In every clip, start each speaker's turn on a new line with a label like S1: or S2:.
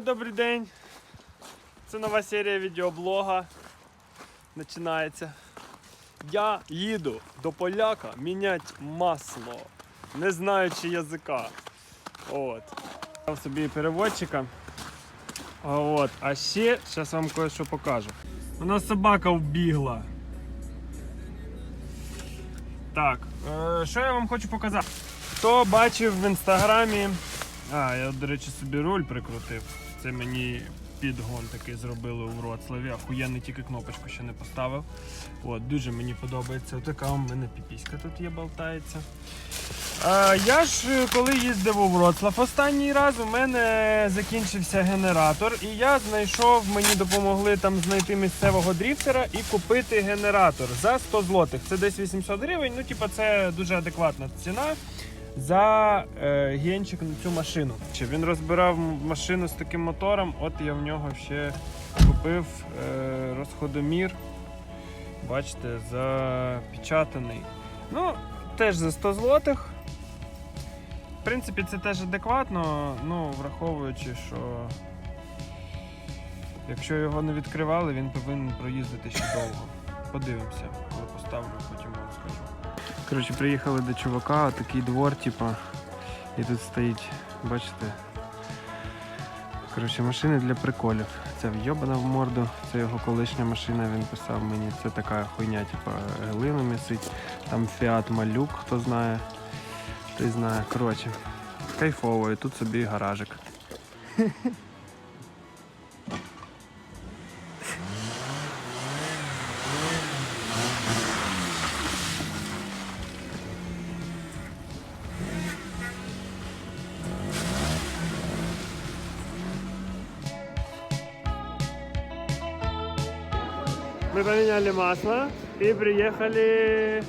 S1: Добрий день. Це нова серія відеоблога. Починається. Я їду до поляка міняти масло, не знаючи язика. От. Взяв собі переводчика. От. А ще зараз вам кое-що покажу. У нас собака вбігла. Так, е, що я вам хочу показати? Хто бачив в інстаграмі. А, я, до речі, собі руль прикрутив. Це мені підгон такий зробили у Вроцлаві. Ахуєнний тільки кнопочку ще не поставив. От, дуже мені подобається. Така у мене піпіська тут є, болтається. А, я ж е, коли їздив у Вроцлав останній раз, у мене закінчився генератор, і я знайшов, мені допомогли там знайти місцевого дріфтера і купити генератор за 100 злотих. Це десь 800 гривень. Ну, типа, це дуже адекватна ціна за е, генчик на цю машину. Він розбирав машину з таким мотором? От я в нього ще купив е, розходомір. Бачите, запечатаний. Ну, теж за 100 злотих. В принципі, це теж адекватно, ну, враховуючи, що якщо його не відкривали, він повинен проїздити ще довго. Подивимося, коли поставлю, потім вам скажу. Коротше, приїхали до чувака, такий двор, типа, і тут стоїть, бачите. Коротше, машини для приколів. Це вйобана в морду, це його колишня машина, він писав мені. Це така хуйня, типа глину місить. Там Fiat Малюк, хто знає, той знає. Коротше, кайфово, і тут собі гаражик. Мы поменяли масло и приехали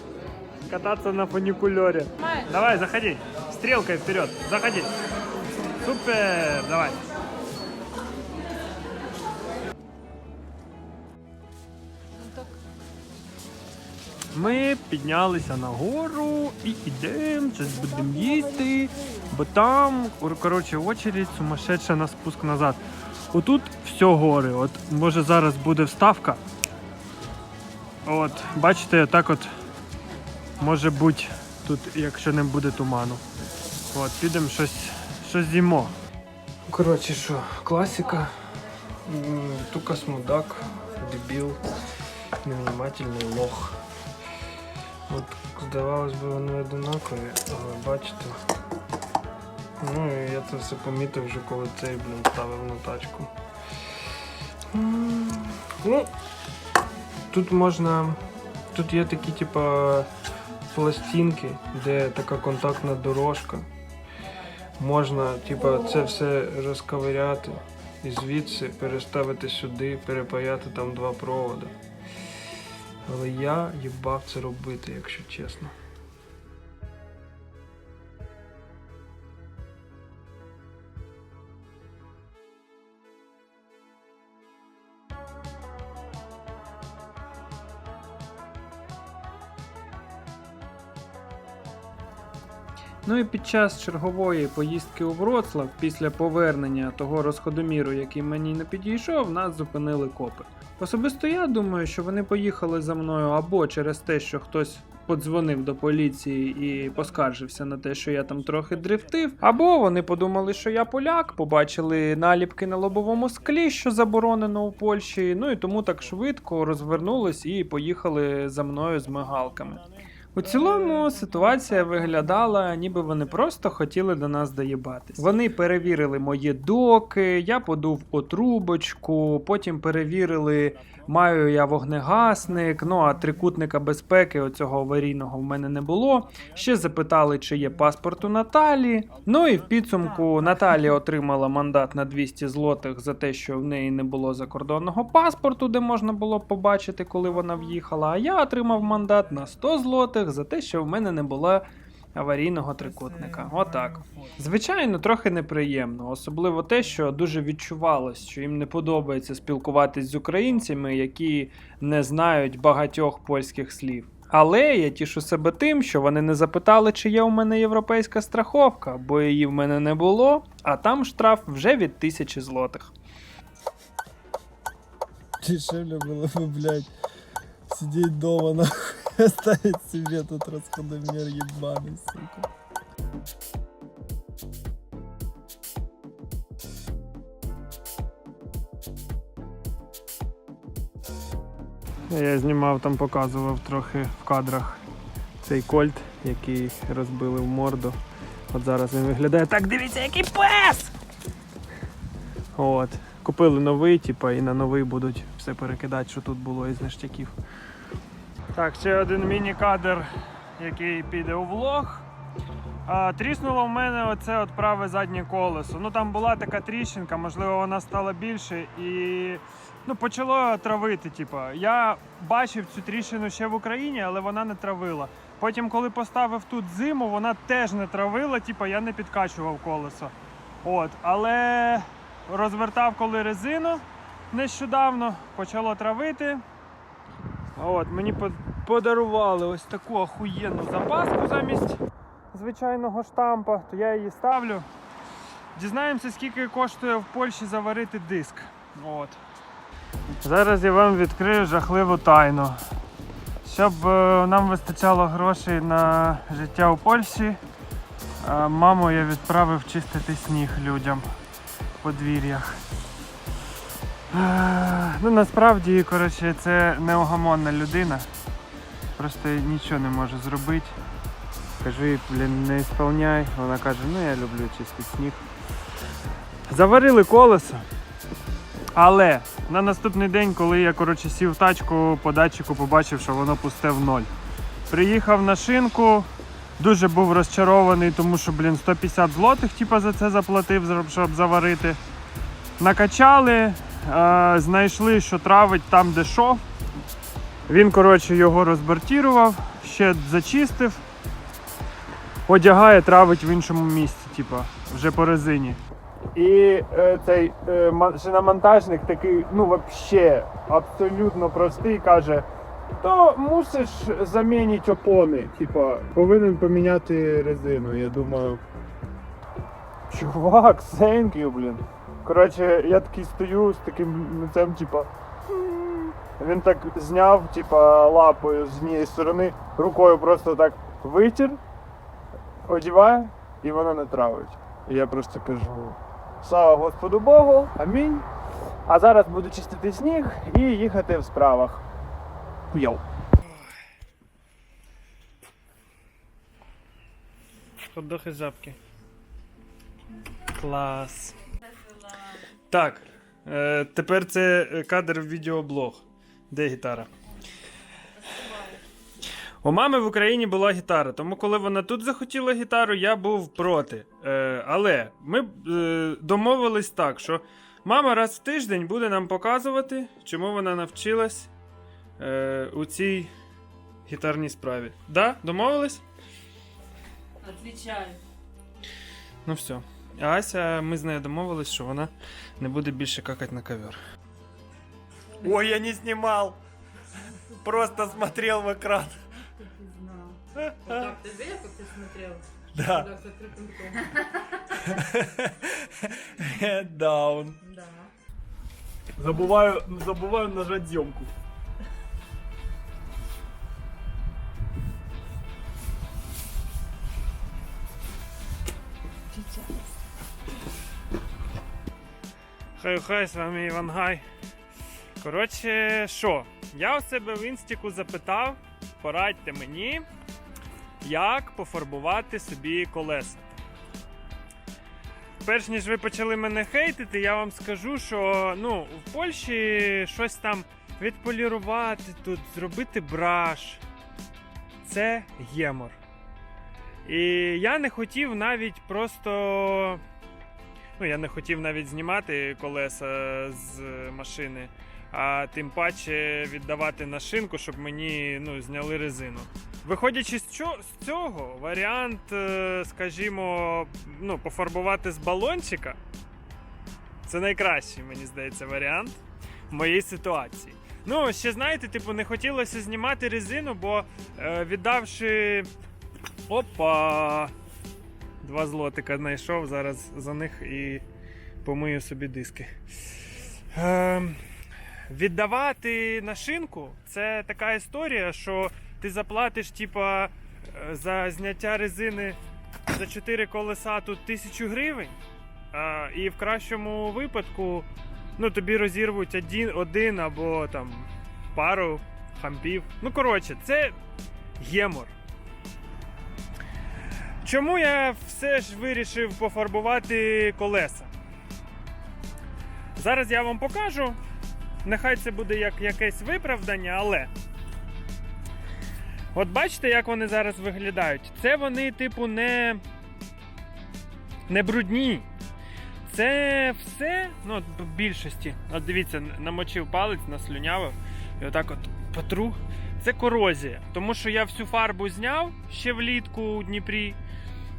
S1: кататься на фуникулере. Давай, заходи. Стрелкой вперед. Заходи. Супер. Давай. Ми піднялися на гору і йдемо, щось будемо їсти, бо там, кор- коротше, очередь сумасшедша на спуск назад. Отут все гори. От може зараз буде вставка. От, бачите, так от може бути тут, якщо не буде туману. От, підемо щось, щось з'їмо. Коротше, що, класика. М, Тукас мудак, дебіл, невнимательний лох. От, здавалось би, вони одинакові, але бачите. Ну і я це все помітив вже коли цей, блін, ставив на тачку. Ну, тут можна. Тут є такі, типа, пластинки, де така контактна дорожка. Можна, типа, це все розковиряти і звідси переставити сюди, перепаяти там два проводи. Але я їбав це робити, якщо чесно. Ну і під час чергової поїздки у Вроцлав, після повернення того розходоміру, який мені не підійшов, нас зупинили копи. Особисто я думаю, що вони поїхали за мною або через те, що хтось подзвонив до поліції і поскаржився на те, що я там трохи дрифтив, або вони подумали, що я поляк, побачили наліпки на лобовому склі, що заборонено у Польщі. Ну і тому так швидко розвернулись і поїхали за мною з мигалками. У цілому ситуація виглядала, ніби вони просто хотіли до нас доїбатись. Вони перевірили мої доки, я подув у трубочку, потім перевірили, маю я вогнегасник. Ну а трикутника безпеки оцього аварійного в мене не було. Ще запитали, чи є паспорт у Наталі. Ну і в підсумку Наталі отримала мандат на 200 злотих за те, що в неї не було закордонного паспорту, де можна було побачити, коли вона в'їхала. А я отримав мандат на 100 злотих за те, що в мене не було аварійного трикутника. Отак. Звичайно, трохи неприємно, особливо те, що дуже відчувалось, що їм не подобається спілкуватись з українцями, які не знають багатьох польських слів. Але я тішу себе тим, що вони не запитали, чи є у мене європейська страховка, бо її в мене не було, а там штраф вже від тисячі злотих.
S2: Дешевле было бы, блядь, сидеть дома, нахуй, оставить себе тут расходомер ебаный, сука.
S1: Я знімав там, показував трохи в кадрах цей кольт, який розбили в морду. От зараз він виглядає так, дивіться, який пес! От. Купили новий, типа, і на новий будуть все перекидати, що тут було із ништяків. Так, ще один міні-кадр, який піде у влог. А, тріснуло в мене оце от праве заднє колесо. Ну там була така тріщинка, можливо, вона стала більше і ну, почало травити. Типа. Я бачив цю тріщину ще в Україні, але вона не травила. Потім, коли поставив тут зиму, вона теж не травила, типа я не підкачував колесо. От, але розвертав коли резину нещодавно, почало травити. От, мені подарували ось таку охуєнну запаску замість звичайного штампа, то я її ставлю. Дізнаємося, скільки коштує в Польщі заварити диск. От. Зараз я вам відкрию жахливу тайну. Щоб е, нам вистачало грошей на життя у Польщі, е, маму я відправив чистити сніг людям в подвір'ях. Ну, насправді, коротше, це неугомонна людина. Просто нічого не може зробити. Кажу їй, блін, не ісполняй. Вона каже, ну я люблю чистий сніг. Заварили колесо. Але на наступний день, коли я коротше, сів в тачку по датчику, побачив, що воно пусте в ноль. Приїхав на шинку, дуже був розчарований, тому що, блін, 150 злотих типу, за це заплатив, щоб заварити. Накачали, е, знайшли, що травить там, де що. Він, коротше, його розбортірував, ще зачистив, одягає, травить в іншому місці, типу, вже по резині. І е, цей е, шиномонтажник такий, ну вообще, абсолютно простий, каже: то мусиш замінити опони. Типа, повинен поміняти резину. Я думаю. Чувак, thank you, блін. Коротше, я такий стою з таким лицем, типа. Він так зняв, типа, лапою з однієї сторони, рукою просто так витір, одіває, і воно не травить. І я просто кажу. Слава Господу Богу, амінь. А зараз буду чистити сніг і їхати в справах. Йоу. Ходохи жабки. Клас. Так. Е, тепер це е, кадр в відеоблог. Де гітара? У мами в Україні була гітара, тому коли вона тут захотіла гітару, я був проти. Е, але ми е, домовились так, що мама раз в тиждень буде нам показувати, чому вона навчилась е, у цій гітарній справі. Да? Домовились?
S3: Отвечаю.
S1: Ну все. А Ася, ми з нею домовились, що вона не буде більше какати на ковер. Ой, я не знімав! Просто смотрел в екран.
S3: Ты знал. Вот так ты видел, как ты смотрел?
S1: Да.
S3: Когда с открытым ртом.
S1: Head down.
S3: Да.
S1: Забуваю, забуваю нажати зйомку. Хай хай, з вами Іван Гай. Коротше, що? Я у себе в інстіку запитав, порадьте мені, як пофарбувати собі колеса. Перш ніж ви почали мене хейтити, я вам скажу, що ну, в Польщі щось там відполірувати тут, зробити браш. Це гемор. І я не хотів навіть просто. Ну, я не хотів навіть знімати колеса з машини, а тим паче віддавати на шинку, щоб мені ну, зняли резину. Виходячи з цього, варіант, е, скажімо, ну, пофарбувати з балончика це найкращий, мені здається, варіант в моїй ситуації. Ну, ще знаєте, типу, не хотілося знімати резину, бо е, віддавши. Опа! Два злотика знайшов, зараз за них і помию собі диски. Е, віддавати на шинку це така історія, що ти заплатиш, типа, е, за зняття резини за 4 колеса тут 1000 гривень. А, і в кращому випадку ну, тобі розірвуть один, один або там пару хампів. Ну, коротше, це гемор. Чому я все ж вирішив пофарбувати колеса? Зараз я вам покажу. Нехай це буде як якесь виправдання, але. От бачите, як вони зараз виглядають? Це вони, типу, не. не брудні. Це все, ну, в більшості. От дивіться, намочив палець, наслюнявив. І отак от потру. Це корозія. Тому що я всю фарбу зняв ще влітку у Дніпрі.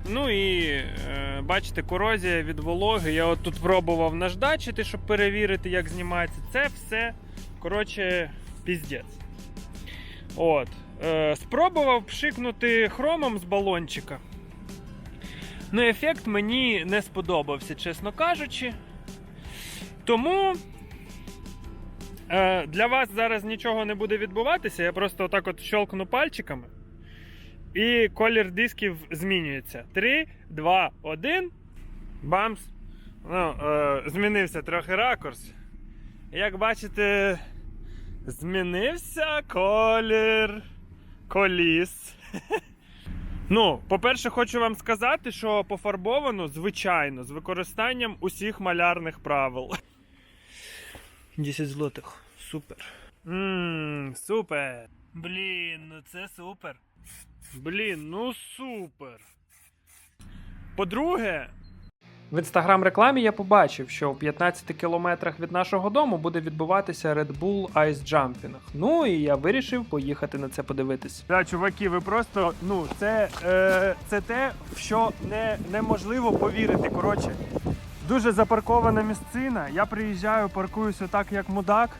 S1: Ну і е, бачите, корозія від вологи. Я от тут пробував наждачити, щоб перевірити, як знімається. Це все, коротше, піздець. От. Е, спробував пшикнути хромом з балончика. Ну, ефект мені не сподобався, чесно кажучи. Тому е, для вас зараз нічого не буде відбуватися. Я просто отак от щелкну пальчиками. І колір дисків змінюється. 3, 2, 1. Бамс. Ну, е, змінився трохи ракурс. Як бачите, змінився колір коліс. Ну, по-перше, хочу вам сказати, що пофарбовано звичайно з використанням усіх малярних правил. 10 злотих. Супер. Ммм, супер. Блін, ну це супер. Блін, ну супер. По-друге, в інстаграм-рекламі я побачив, що в 15 кілометрах від нашого дому буде відбуватися Red Bull Ice Jumping. Ну і я вирішив поїхати на це подивитись. Да, чуваки, ви просто ну це, е, це те, в що не, неможливо повірити. Коротше, дуже запаркована місцина. Я приїжджаю, паркуюся так, як мудак.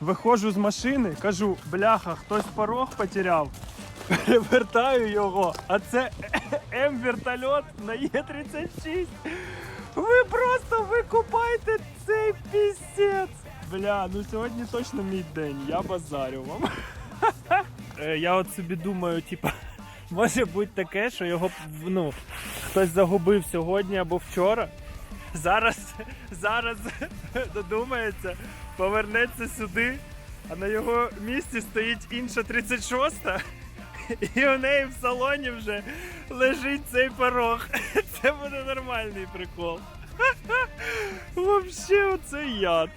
S1: Виходжу з машини, кажу, бляха, хтось порог потеряв. Перевертаю його, а це М-вертольот на Є-36. Ви просто викупайте цей пісець. Бля, ну сьогодні точно мій день, я базарю вам. Е, Я от собі думаю, типа, може бути таке, що його ну, хтось загубив сьогодні або вчора. Зараз, зараз додумається, повернеться сюди, а на його місці стоїть інша 36-та. І у неї в салоні вже лежить цей порог. Це буде нормальний прикол. Вообще, оце яд.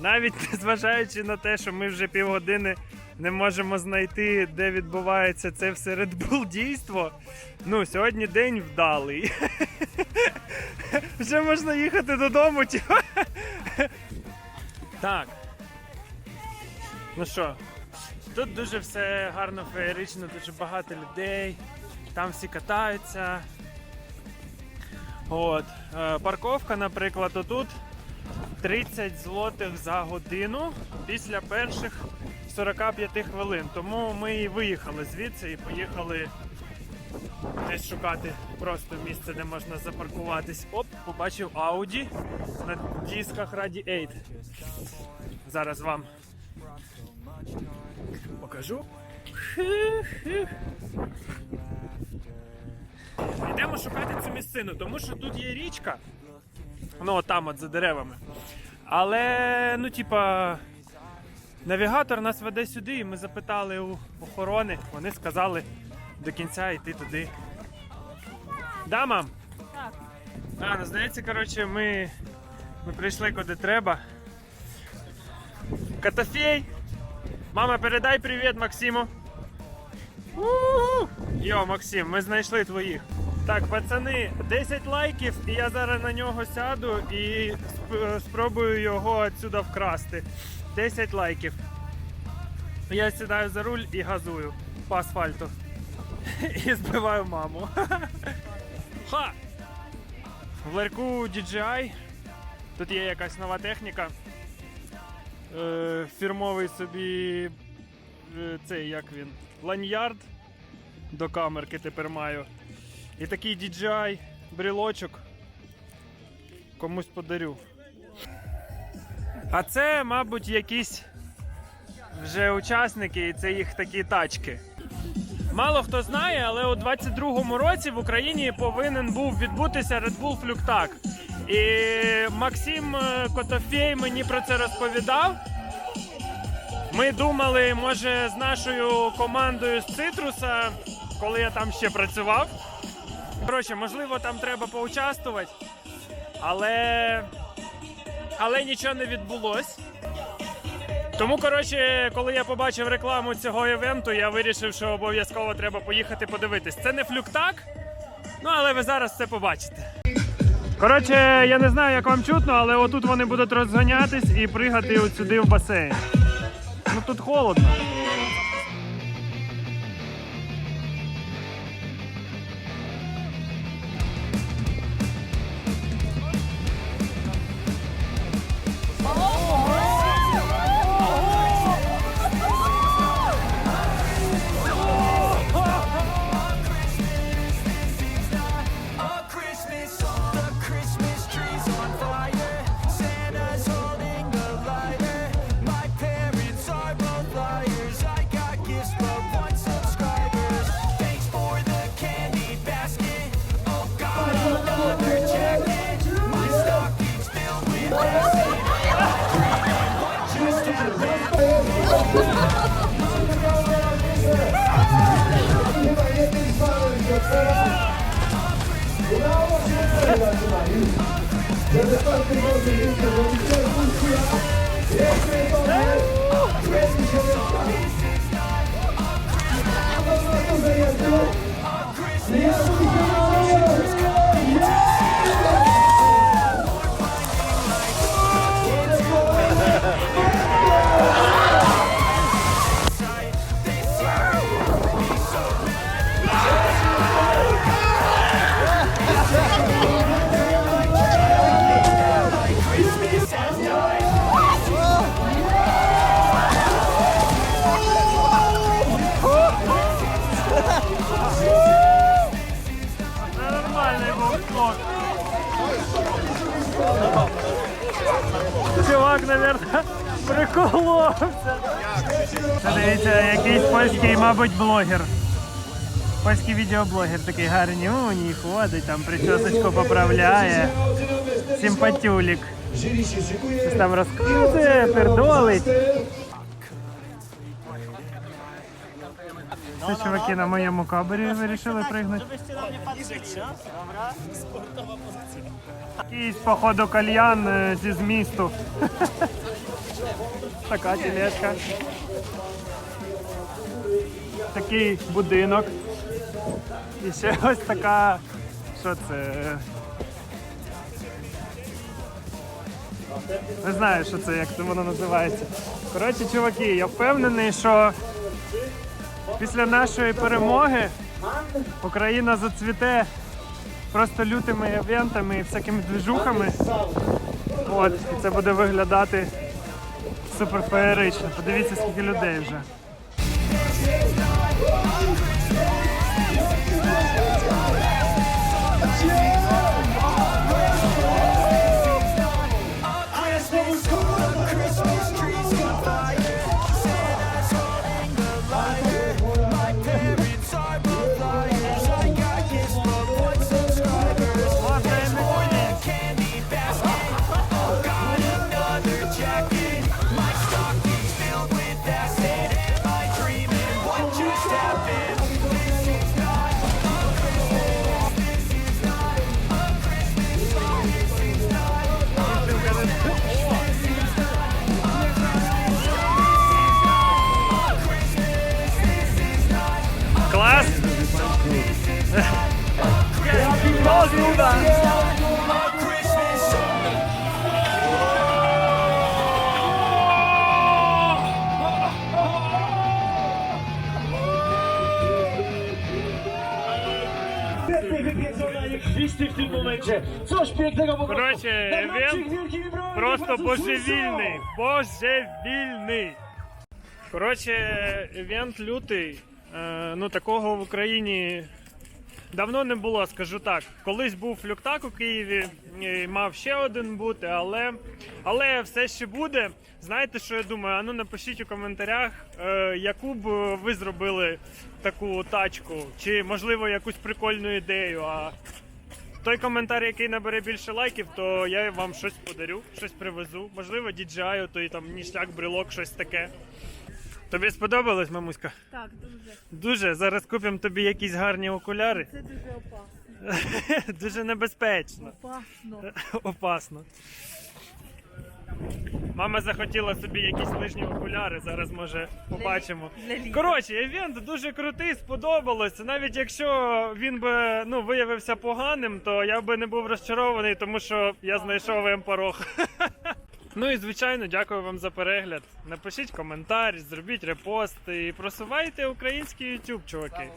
S1: Навіть незважаючи на те, що ми вже півгодини не можемо знайти, де відбувається це все Red Bull дійство. Ну, сьогодні день вдалий. Вже можна їхати додому. Так. Ну що, Тут дуже все гарно феєрично, дуже багато людей. Там всі катаються. От. Е, парковка, наприклад, отут 30 злотих за годину після перших 45 хвилин. Тому ми і виїхали звідси і поїхали десь шукати просто місце, де можна запаркуватись. Оп, побачив Audi на дисках Раді 8. Зараз вам покажу. Йдемо шукати цю місцину, тому що тут є річка. Ну, там от за деревами. Але, ну, типа, навігатор нас веде сюди, і ми запитали у охорони. Вони сказали до кінця йти туди. Да, мам?
S3: Так.
S1: А, ну здається, коротше, ми, ми прийшли куди треба. Котофей! Мама, передай привіт Максиму. Йо, Максим, ми знайшли твоїх. Так, пацани, 10 лайків, і я зараз на нього сяду і сп- спробую його отсюда вкрасти. 10 лайків. Я сідаю за руль і газую по асфальту. І збиваю маму. Ха! В ларьку DJI. Тут є якась нова техніка. Е, фірмовий собі е, цей як він, ланьярд до камерки тепер маю. І такий DJI брілочок комусь подарю. А це, мабуть, якісь вже учасники, і це їх такі тачки. Мало хто знає, але у 22-му році в Україні повинен був відбутися Red Bull Флюктак. І Максим е, Котофєй мені про це розповідав. Ми думали, може, з нашою командою з Цитруса, коли я там ще працював. Коротше, можливо, там треба поучаствувати, але, але нічого не відбулось. Тому, коротше, коли я побачив рекламу цього івенту, я вирішив, що обов'язково треба поїхати подивитись. Це не флюктак, ну але ви зараз це побачите. Коротше, я не знаю, як вам чутно, але отут вони будуть розганятись і пригати от сюди в басейн. Ну тут холодно. Це приколовся. Це дивіться, якийсь польський, мабуть, блогер. Польський відеоблогер такий гарнюній, ходить, там причосочку поправляє. Симпатюлік. Щось там розказує, пердолить. Це чуваки на моєму кабері вирішили пригнути. Якийсь, походу, кальян е, зі змісту. Така тележка. Такий будинок. І ще ось така. Що це? Не знаю, що це, як це воно називається. Коротше, чуваки, я впевнений, що після нашої перемоги Україна зацвіте просто лютими івентами і всякими движухами. От, і це буде виглядати супер феєрично. Подивіться, скільки людей вже.
S4: Christmas
S5: tym momencie. Coś pięknego po prostu.
S1: Коротше, він просто
S5: Francuz
S1: божевільний. Божевільний. Коротше, івент лютий. Е, ну, такого в Україні давно не було, скажу так. Колись був флюктак у Києві, і мав ще один бути, але, але все ще буде. Знаєте, що я думаю? А ну напишіть у коментарях, е, яку б ви зробили таку тачку, чи можливо якусь прикольну ідею. А той коментар, який набере більше лайків, то я вам щось подарю, щось привезу. Можливо, DJI, то і там ніштяк, брелок, щось таке. Тобі сподобалось, мамуська?
S3: Так, дуже.
S1: Дуже. Зараз купимо тобі якісь гарні окуляри.
S3: Це дуже опасно.
S1: Дуже небезпечно.
S3: Опасно.
S1: Опасно. Мама захотіла собі якісь лижні окуляри, зараз може побачимо. Коротше, івент дуже крутий, сподобалося. Навіть якщо він би ну, виявився поганим, то я би не був розчарований, тому що я знайшов М-порог. Ну і звичайно, дякую вам за перегляд. Напишіть коментар, зробіть репост і просувайте український YouTube, чуваки.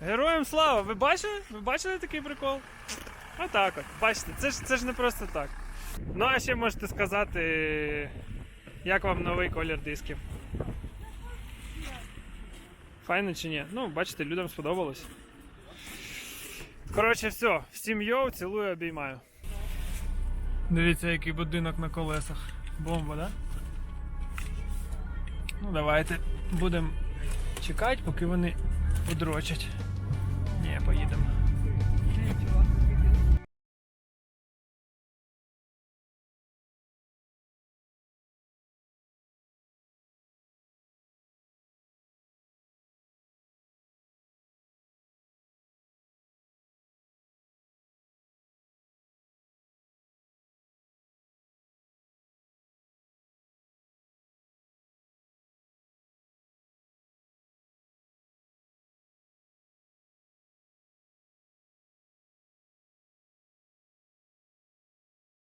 S1: Героям слава! Ви бачили? Ви бачили такий прикол? Отак от. Бачите, це ж, це ж не просто так. Ну а ще можете сказати, як вам новий колір дисків. Файно чи ні? Ну, бачите, людям сподобалось. Коротше, все, всім йоу, цілую, обіймаю. Дивіться, який будинок на колесах. Бомба, да? Ну, давайте будемо чекати, поки вони подрочать. Ні, поїдемо.